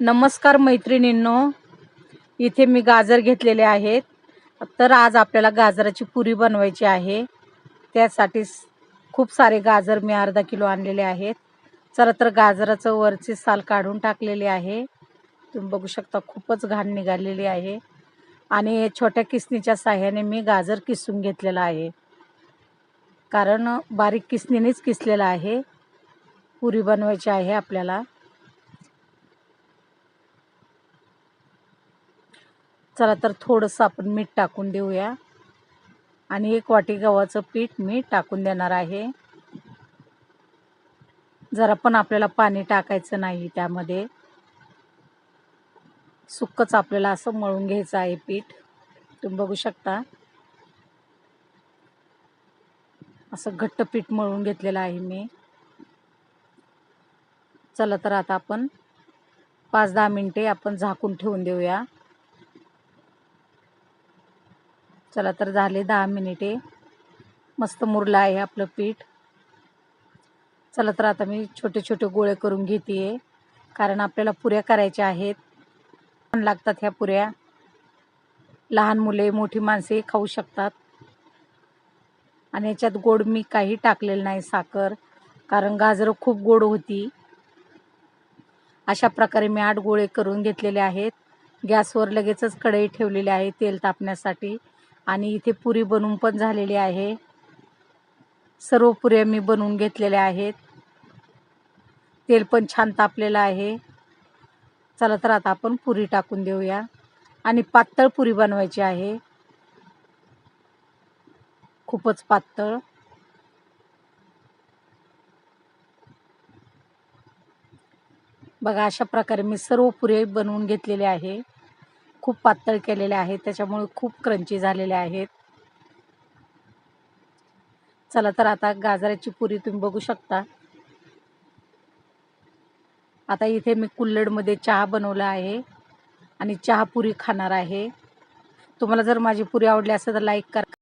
नमस्कार मैत्रिणींनो. इथे मी गाजर घेतलेले आहेत. तर आज आपल्याला गाजराची पुरी बनवायची आहे. त्यासाठी खूप सारे गाजर मी अर्धा किलो आणलेले आहेत. चला तर गाजराचं वरची साल काढून टाकलेली आहे. तुम्ही बघू शकता खूपच घाण निघालेली आहे. आणि छोट्या किसनीच्या साह्याने मी गाजर किसून घेतलेलं आहे. कारण बारीक किसनीनेच किसलेलं आहे. पुरी बनवायची आहे आपल्याला. चला तर थोडंसं आपण मीठ टाकून देऊया. आणि एक वाटी गव्हाचं पीठ मी टाकून देणार आहे. जरा पण आपल्याला पाणी टाकायचं नाही त्यामध्ये. सुकच आपल्याला असं मळून घ्यायचं आहे पीठ. तुम्ही बघू शकता. असं घट्ट पीठ मळून घेतलेलं आहे मी. चला तर आता आपण पाच दहा मिनटे आपण झाकून ठेवून देऊया. चला तर झाले दहा मिनिटे. मस्त मुरलं आहे आपलं पीठ. चला तर आता मी छोटे छोटे गोळे करून घेते कारण आपल्याला पुऱ्या करायच्या आहेत. छान लागतात ह्या पुऱ्या. लहान मुले मोठी माणसे खाऊ शकतात. आणि याच्यात गोड मी काही टाकलेलं नाही साखर. कारण गाजरं खूप गोड होती. अशा प्रकारे मी आठ गोळे करून घेतलेले आहेत. गॅसवर लगेचच कढई ठेवलेली आहे तेल तापण्यासाठी. आणि इथे पुरी बनवून पण झालेली आहे. सर्व पुऱ्या मी बनवून घेतलेल्या आहेत. तेल पण छान तापलेलं आहे. चला तर आता आपण पुरी टाकून देऊया. आणि पातळ पुरी बनवायची आहे. खूपच पातळ. बघा अशा प्रकारे मी सर्व पुरे बनवून घेतलेले आहे. खूप पातळ केलेले आहेत त्याच्यामुळे खूप क्रंची झालेले आहेत. चला तर आता गाजराची पुरी तुम्ही बघू शकता. आता इथे मी कुल्लडमध्ये चहा बनवला आहे आणि चहा पुरी खाणार आहे. तुम्हाला जर माझी पुरी आवडली असेल तर लाईक करा.